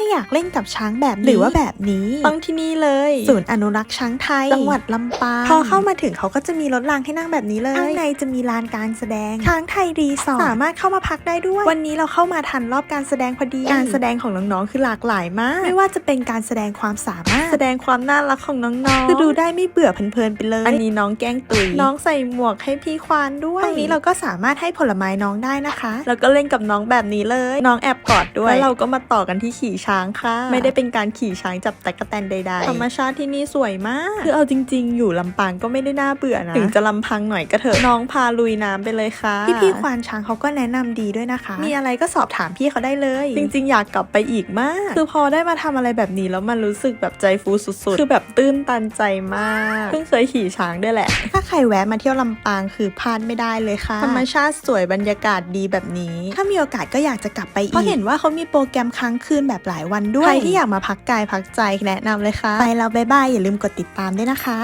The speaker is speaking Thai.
ถ้าอยากเล่นกับช้างแบบนี้หรือว่าแบบนี้ต้องที่นี่เลย ศูนย์อนุรักษ์ช้างไทย จังหวัดลำปางพอเข้ามาถึงเขาก็จะมีรถรางให้นั่งแบบนี้เลยข้างในจะมีลานการแสดงช้างไทยรีสอร์ทสามารถเข้ามาพักได้ด้วย วันนี้เราเข้ามาทันรอบการแสดงพอดี การแสดงของน้องๆคือหลากหลายมาก ไม่ว่าจะเป็นการแสดงความสามารถ แสดงความน่ารักของน้องๆคือดูได้ไม่เบื่อเพลินๆไปเลย อันนี้น้องแกล้งตุยน้องใส่หมวกให้พี่ควานด้วยตรงนี้เราก็สามารถให้ผลไม้น้องได้นะคะ แล้วก็เล่นกับน้องแบบนี้เลย น้องแอบกอดด้วยแล้วเราก็มาต่อกันที่ขี่ช้างค่ะ ไม่ได้เป็นการขี่ช้างจับตะกะแตนใดๆ ธรรมชาติที่นี่สวยมาก คือเอาจริง ๆ อยู่ลำปางก็ไม่ได้น่าเบื่อนะ ถึงจะลำพังหน่อยก็เถอะ น้องพาลุยน้ำไปเลยค่ะ พี่พี่ๆควานช้างเขาก็แนะนำดีด้วยนะคะ มีอะไรก็สอบถามพี่เขาได้เลย จริง ๆ อยากกลับไปอีกมาก คือพอได้มาทำอะไรแบบนี้แล้วมันรู้สึกแบบใจฟูสุดๆ คือแบบตื้นตันใจมาก เพิ่งเคยขี่ช้างด้วยแหละ ถ้าใครแวะมาเที่ยวลำปางคือพลาดไม่ได้เลยค่ะ ธรรมชาติสวยบรรยากาศดีแบบนี้ ถ้ามีโอกาสก็อยากจะกลับไปอีกเพราะเห็นว่าเขามีโปรแกรมค้างคืนแบบหลายวันด้วย ใครที่อยากมาพักกายพักใจแนะนำเลยค่ะ ไปแล้วบ๊ายบายอย่าลืมกดติดตามด้วยนะคะ